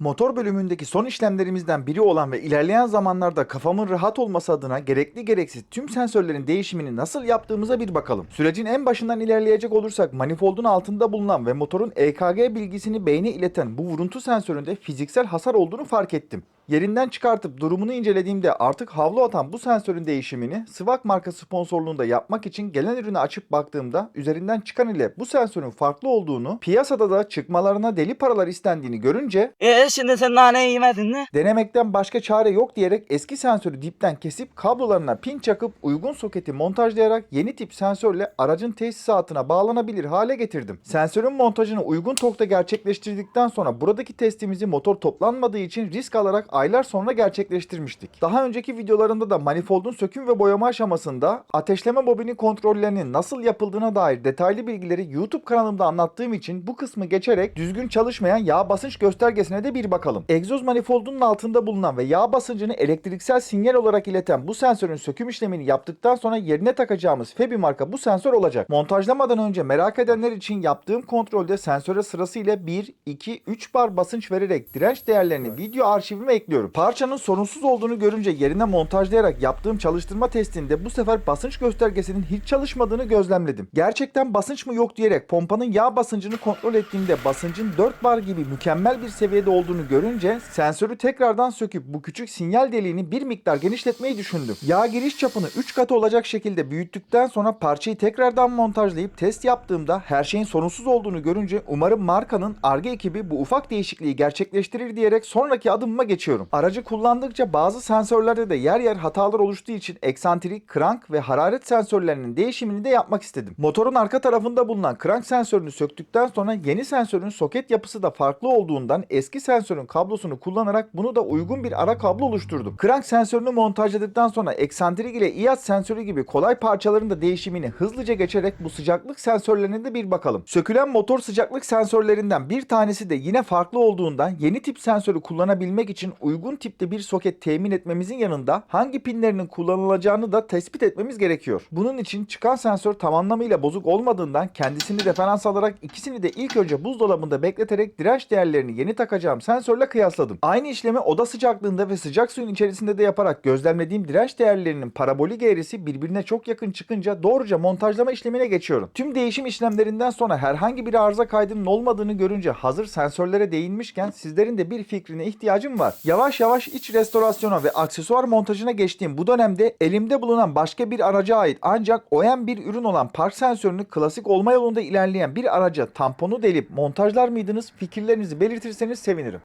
Motor bölümündeki son işlemlerimizden biri olan ve ilerleyen zamanlarda kafamın rahat olması adına gerekli gereksiz tüm sensörlerin değişimini nasıl yaptığımıza bir bakalım. Sürecin en başından ilerleyecek olursak manifoldun altında bulunan ve motorun EKG bilgisini beyne ileten bu vuruntu sensöründe fiziksel hasar olduğunu fark ettim. Yerinden çıkartıp durumunu incelediğimde artık havlu atan bu sensörün değişimini Swak marka sponsorluğunda yapmak için gelen ürünü açıp baktığımda üzerinden çıkan ile bu sensörün farklı olduğunu, piyasada da çıkmalarına deli paralar istendiğini görünce E şimdi sen nane yemedin mi? Denemekten başka çare yok diyerek eski sensörü dipten kesip kablolarına pin çakıp uygun soketi montajlayarak yeni tip sensörle aracın tesisatına bağlanabilir hale getirdim. Sensörün montajını uygun torkta gerçekleştirdikten sonra buradaki testimizi motor toplanmadığı için risk alarak aylar sonra gerçekleştirmiştik. Daha önceki videolarımda da manifoldun söküm ve boyama aşamasında ateşleme bobini kontrollerinin nasıl yapıldığına dair detaylı bilgileri YouTube kanalımda anlattığım için bu kısmı geçerek düzgün çalışmayan yağ basınç göstergesine de bir bakalım. Egzoz manifoldunun altında bulunan ve yağ basıncını elektriksel sinyal olarak ileten bu sensörün söküm işlemini yaptıktan sonra yerine takacağımız Febi marka bu sensör olacak. Montajlamadan önce merak edenler için yaptığım kontrolde sensöre sırasıyla 1, 2, 3 bar basınç vererek direnç değerlerini video arşivime ekliyorum. Parçanın sorunsuz olduğunu görünce yerine montajlayarak yaptığım çalıştırma testinde bu sefer basınç göstergesinin hiç çalışmadığını gözlemledim. Gerçekten basınç mı yok diyerek pompanın yağ basıncını kontrol ettiğimde basıncın 4 bar gibi mükemmel bir seviyede olduğunu görünce sensörü tekrardan söküp bu küçük sinyal deliğini bir miktar genişletmeyi düşündüm. Yağ giriş çapını 3 katı olacak şekilde büyüttükten sonra parçayı tekrardan montajlayıp test yaptığımda her şeyin sorunsuz olduğunu görünce umarım markanın ARGE ekibi bu ufak değişikliği gerçekleştirir diyerek sonraki adımıma geçiyorum. Aracı kullandıkça bazı sensörlerde de yer yer hatalar oluştuğu için eksantrik, krank ve hararet sensörlerinin değişimini de yapmak istedim. Motorun arka tarafında bulunan krank sensörünü söktükten sonra yeni sensörün soket yapısı da farklı olduğundan eski sensörün kablosunu kullanarak bunu da uygun bir ara kablo oluşturdum. Krank sensörünü montajladıktan sonra eksantrik ile iat sensörü gibi kolay parçaların da değişimini hızlıca geçerek bu sıcaklık sensörlerine de bir bakalım. Sökülen motor sıcaklık sensörlerinden bir tanesi de yine farklı olduğundan yeni tip sensörü kullanabilmek için uygun tipte bir soket temin etmemizin yanında hangi pinlerinin kullanılacağını da tespit etmemiz gerekiyor. Bunun için çıkan sensör tam anlamıyla bozuk olmadığından kendisini referans alarak ikisini de ilk önce buzdolabında bekleterek direnç değerlerini yeni takacağım sensörle kıyasladım. Aynı işlemi oda sıcaklığında ve sıcak suyun içerisinde de yaparak gözlemlediğim direnç değerlerinin parabolik eğrisi birbirine çok yakın çıkınca doğruca montajlama işlemine geçiyorum. Tüm değişim işlemlerinden sonra herhangi bir arıza kaydının olmadığını görünce hazır sensörlere değinmişken sizlerin de bir fikrine ihtiyacım var. Yavaş yavaş iç restorasyona ve aksesuar montajına geçtiğim bu dönemde elimde bulunan başka bir araca ait ancak OEM bir ürün olan park sensörünü klasik olma yolunda ilerleyen bir araca tamponu delip montajlar mıydınız? Fikirlerinizi belirtirseniz sevinirim.